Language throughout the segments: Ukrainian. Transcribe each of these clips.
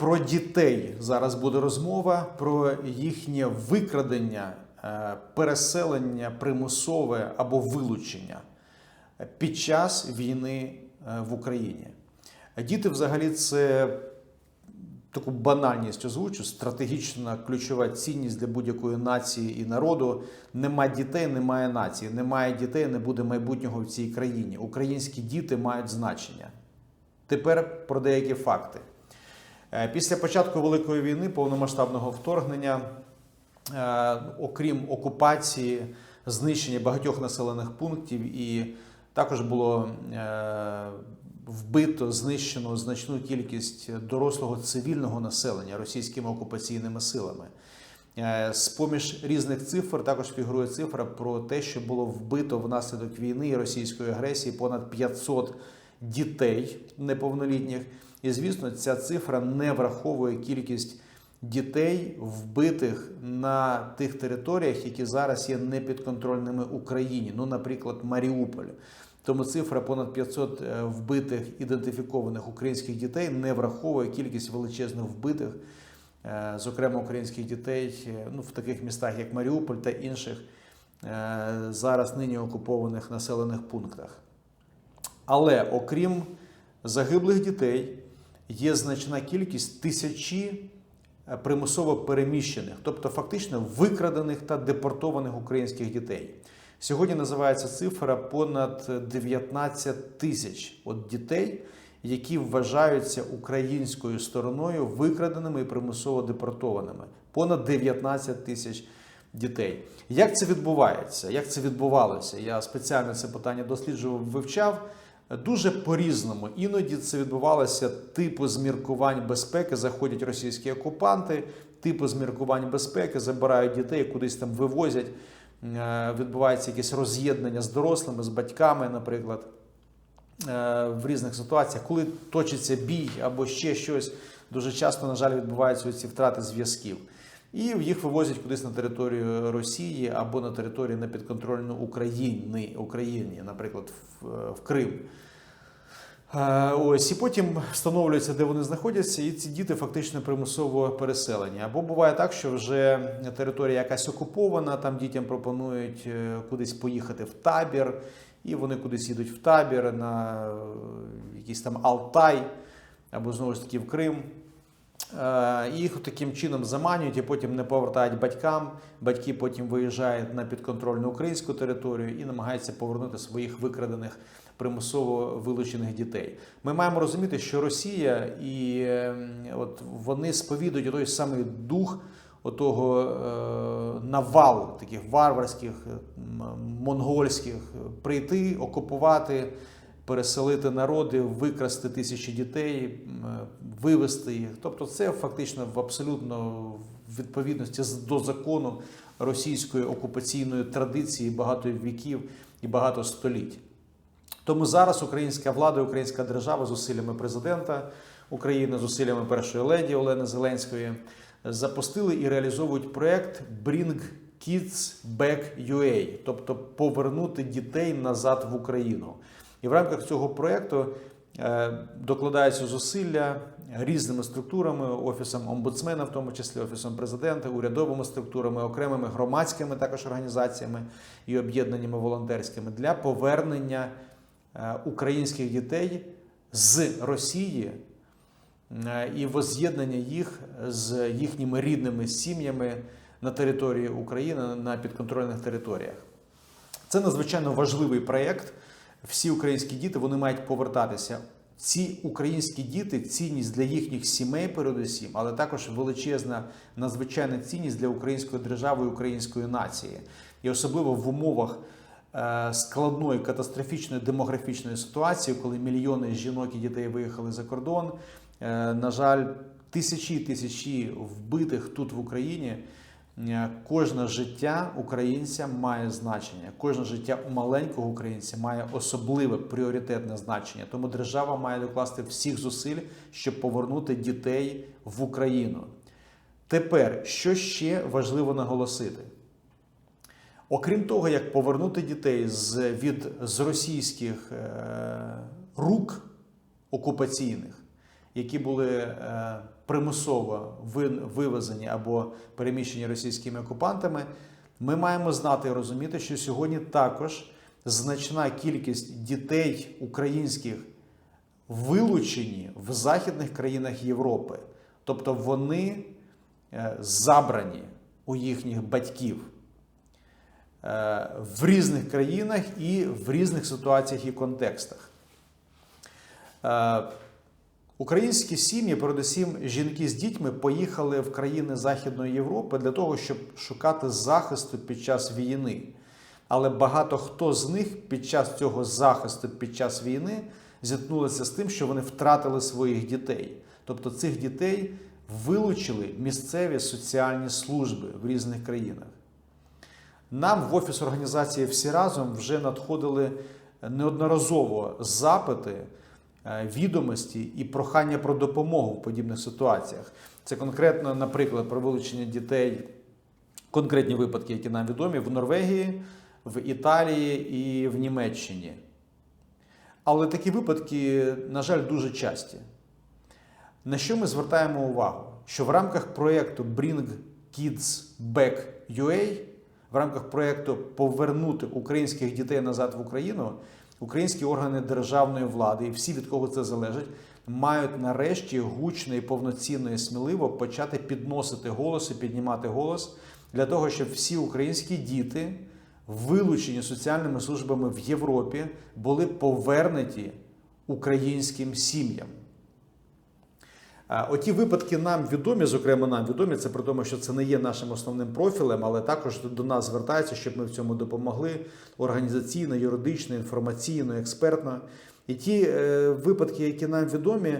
Про дітей зараз буде розмова, про їхнє викрадення, е, переселення примусове або вилучення під час війни е, в Україні. Діти, взагалі, це таку банальність озвучу, стратегічна ключова цінність для будь-якої нації і народу. Нема дітей, немає нації. Немає дітей, не буде майбутнього в цій країні. Українські діти мають значення. Тепер про деякі факти. Е, Після початку Великої війни, повномасштабного вторгнення, е, окрім окупації, знищення багатьох населених пунктів, і також було е, вбито, знищено значну кількість дорослого цивільного населення російськими окупаційними силами. Е, З-поміж різних цифр також фігурує цифра про те, що було вбито внаслідок війни і російської агресії понад 500 дітей неповнолітніх. І звісно, ця цифра не враховує кількість дітей, вбитих на тих територіях, які зараз є непідконтрольними Україні. Ну, наприклад, Маріуполь. Тому цифра понад 500 е, вбитих ідентифікованих українських дітей не враховує кількість величезних вбитих, е, зокрема українських дітей, е, ну в таких містах, як Маріуполь та інших зараз нині окупованих населених пунктах. Але окрім загиблих дітей, є значна кількість тисячі е, примусово переміщених, тобто фактично викрадених та депортованих українських дітей. Сьогодні називається цифра понад 19 тисяч от дітей, які вважаються українською стороною викраденими і примусово депортованими. Понад 19 тисяч дітей. Як це відбувається? Як це відбувалося? Я спеціально це питання досліджував, вивчав. Дуже по-різному. Іноді це відбувалося типу зміркувань безпеки. Заходять російські окупанти, типу зміркувань безпеки, забирають дітей, кудись там вивозять. Е, Відбувається якесь роз'єднання з дорослими, з батьками, наприклад, Е, в різних ситуаціях, коли точиться бій або ще щось. Дуже часто, на жаль, відбуваються ці втрати зв'язків. І їх вивозять кудись на територію Росії або на територію непідконтрольну України, Україні, наприклад, в, в Крим. Е, Ось і потім встановлюється, де вони знаходяться, і ці діти фактично примусово переселені. Або буває так, що вже територія якась окупована, там дітям пропонують е, кудись поїхати в табір, і вони кудись їдуть в табір на е, якийсь там Алтай, або знову ж таки в Крим. Е, Їх таким чином заманюють і потім не повертають батькам. Батьки потім виїжджають на підконтрольну українську територію і намагаються повернути своїх викрадених примусово вилучених дітей. Ми маємо розуміти, що Росія і е, от вони сповідують той самий дух отого е, навалу таких варварських, монгольських прийти, окупувати переселити народи, викрасти тисячі дітей, вивести їх. Тобто, це фактично в абсолютно відповідності з- до закону російської окупаційної традиції багато віків і багато століть. Тому зараз українська влада, українська держава зусиллями президента України, зусиллями першої леді Олени Зеленської запустили і реалізовують проект Bring Kids Back UA, тобто повернути дітей назад в Україну. І в рамках цього проекту е, докладаються зусилля різними структурами, офісом омбудсмена, в тому числі офісом президента, урядовими структурами, окремими громадськими також організаціями і об'єднаннями волонтерськими для повернення е, українських дітей з Росії е, і воз'єднання їх з їхніми рідними сім'ями на території України на підконтрольних територіях. Це надзвичайно важливий проєкт. Всі українські діти вони мають повертатися. Ці українські діти цінність для їхніх сімей, передусім, але також величезна надзвичайна цінність для української держави і української нації. І особливо в умовах е, складної катастрофічної демографічної ситуації, коли мільйони жінок і дітей виїхали за кордон. Е, на жаль, тисячі тисячі вбитих тут в Україні. Е, Кожне життя українця має значення. Кожне життя маленького українця має особливе пріоритетне значення. Тому держава має докласти всіх зусиль, щоб повернути дітей в Україну. Тепер, що ще важливо наголосити? Окрім того, як повернути дітей з, від з російських е, рук окупаційних які були е, примусово вивезені або переміщені російськими окупантами, ми маємо знати і розуміти, що сьогодні також значна кількість дітей українських вилучені в західних країнах Європи. Тобто вони е, забрані у їхніх батьків е, в різних країнах і в різних ситуаціях і контекстах. Українські сім'ї, передусім жінки з дітьми, поїхали в країни Західної Європи для того, щоб шукати захисту під час війни. Але багато хто з них під час цього захисту під час війни зіткнулися з тим, що вони втратили своїх дітей. Тобто цих дітей вилучили місцеві соціальні служби в різних країнах. Нам в офіс організації всі разом вже надходили неодноразово запити, відомості і прохання про допомогу в подібних ситуаціях. Це конкретно, наприклад, про вилучення дітей, конкретні випадки, які нам відомі в Норвегії, в Італії і в Німеччині. Але такі випадки, на жаль, дуже часті. На що ми звертаємо увагу? Що в рамках проєкту Bring Kids Back UA, в рамках проєкту Повернути українських дітей назад в Україну, українські органи державної влади, і всі від кого це залежить, мають нарешті гучно і повноцінно і сміливо почати підносити голос і піднімати голос для того, щоб всі українські діти, вилучені соціальними службами в Європі, були повернуті українським сім'ям. Оті випадки нам відомі, зокрема нам відомі, це при тому, що це не є нашим основним профілем, але також до нас звертаються, щоб ми в цьому допомогли організаційно, юридично, інформаційно, експертно. І ті е, випадки, які нам відомі,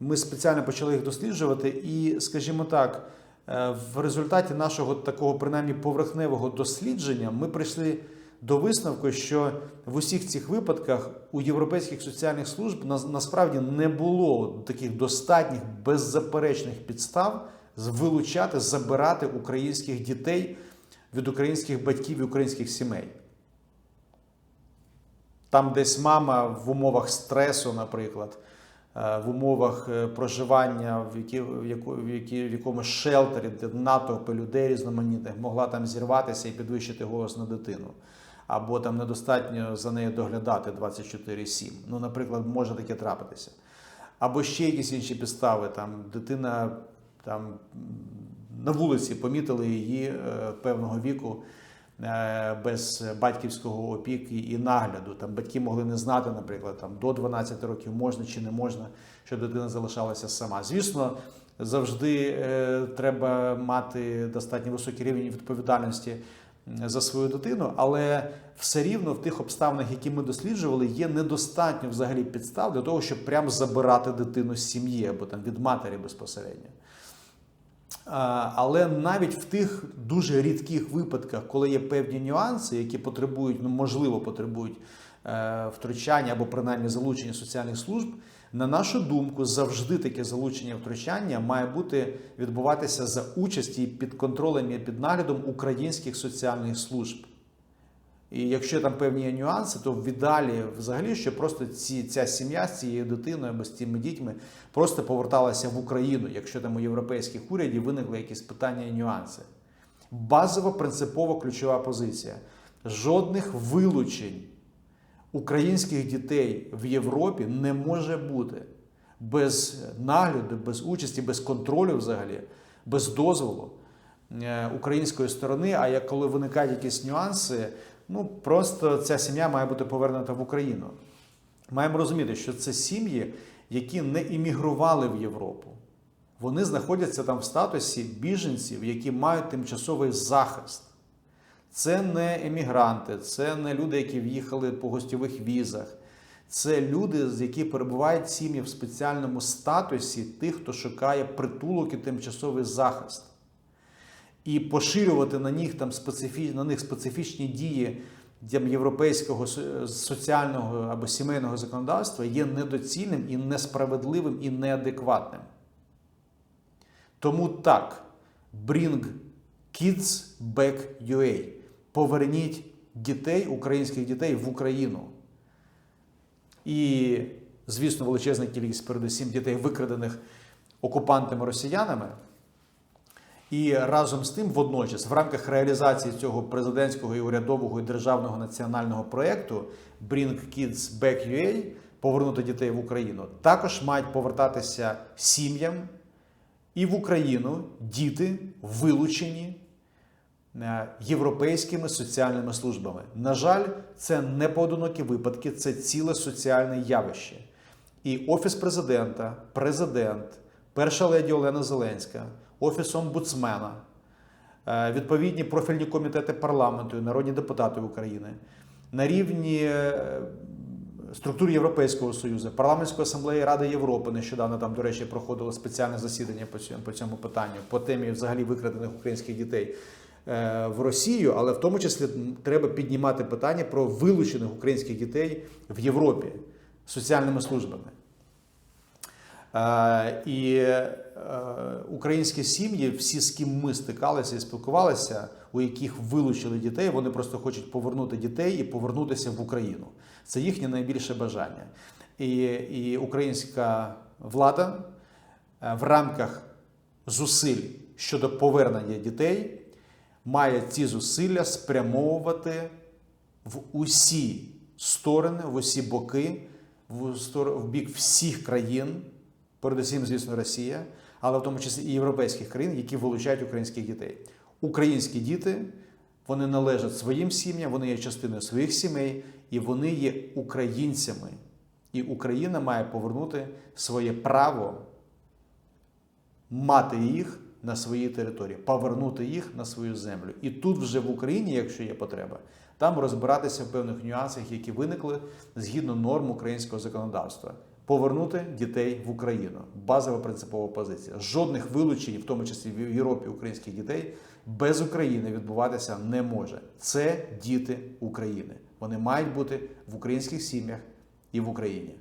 ми спеціально почали їх досліджувати. І, скажімо так, е, в результаті нашого такого принаймні поверхневого дослідження ми прийшли до висновку, що в усіх цих випадках у європейських соціальних служб насправді не було таких достатніх беззаперечних підстав вилучати, забирати українських дітей від українських батьків і українських сімей. Там десь мама в умовах стресу, наприклад, в умовах е, проживання в, які, в, яку, в, які, в якомусь шелтері, де натовпи людей різноманітних, могла там зірватися і підвищити голос на дитину. Або там недостатньо за нею доглядати 24-7. Ну, наприклад, може таке трапитися. Або ще якісь інші підстави. Там дитина там, на вулиці помітили її е, певного віку е, без батьківського опіки і нагляду. Там батьки могли не знати, наприклад, там до 12 років можна чи не можна, що дитина залишалася сама. Звісно, завжди е, треба мати достатньо високий рівень відповідальності за свою дитину, але все рівно в тих обставинах, які ми досліджували, є недостатньо взагалі підстав для того, щоб прямо забирати дитину з сім'ї або там від матері безпосередньо. Але навіть в тих дуже рідких випадках, коли є певні нюанси, які потребують, ну можливо, потребують е, втручання або принаймні залучення соціальних служб, на нашу думку, завжди таке залучення втручання має бути відбуватися за участі під контролем і під наглядом українських соціальних служб. І якщо там певні є нюанси, то в ідеалі взагалі, що просто ці, ця сім'я з цією дитиною або з цими дітьми просто поверталася в Україну, якщо там у європейських урядів виникли якісь питання і нюанси. Базова принципова ключова позиція: жодних вилучень українських дітей в Європі не може бути без нагляду, без участі, без контролю взагалі, без дозволу е, української сторони. А як коли виникають якісь нюанси, ну просто ця сім'я має бути повернута в Україну. Маємо розуміти, що це сім'ї, які не іммігрували в Європу. Вони знаходяться там в статусі біженців, які мають тимчасовий захист. Це не емігранти, це не люди, які в'їхали по гостьових візах. Це люди, з які перебувають сім'ї в спеціальному статусі тих, хто шукає притулок і тимчасовий захист. І поширювати на них там специфі... на них специфічні дії там, європейського соціального або сімейного законодавства є недоцільним і несправедливим і неадекватним. Тому так, bring kids back UA. Поверніть дітей, українських дітей в Україну. І звісно, величезна кількість, передусім дітей, викрадених окупантами росіянами. І разом з тим, водночас, в рамках реалізації цього президентського і урядового і державного національного проєкту Bring Kids Back UA повернути дітей в Україну, також мають повертатися сім'ям і в Україну діти вилучені е, європейськими соціальними службами. На жаль, це не поодинокі випадки, це ціле соціальне явище. І Офіс президента, президент, перша леді Олена Зеленська, Офіс омбудсмена, е, відповідні профільні комітети парламенту народні депутати України на рівні е, структур Європейського Союзу, парламентської асамблеї Ради Європи. Нещодавно там, до речі, проходило спеціальне засідання по цьому, по цьому питанню, по темі взагалі викрадених українських дітей е, в Росію, але в тому числі треба піднімати питання про вилучених українських дітей в Європі соціальними службами. Е, І е, українські сім'ї, всі, з ким ми стикалися і спілкувалися, у яких вилучили дітей, вони просто хочуть повернути дітей і повернутися в Україну. Це їхнє найбільше бажання. І, і українська влада е, в рамках зусиль щодо повернення дітей має ці зусилля спрямовувати в усі сторони, в усі боки, в, бік всіх країн, передусім, звісно, Росія, але в тому числі і європейських країн, які вилучають українських дітей. Українські діти вони належать своїм сім'ям, вони є частиною своїх сімей, і вони є українцями. І Україна має повернути своє право мати їх на своїй території, повернути їх на свою землю. І тут вже в Україні, якщо є потреба, там розбиратися в певних нюансах, які виникли згідно норм українського законодавства. Повернути дітей в Україну. Базова принципова позиція. Жодних вилучень, в тому числі в Європі українських дітей, без України відбуватися не може. Це діти України. Вони мають бути в українських сім'ях і в Україні.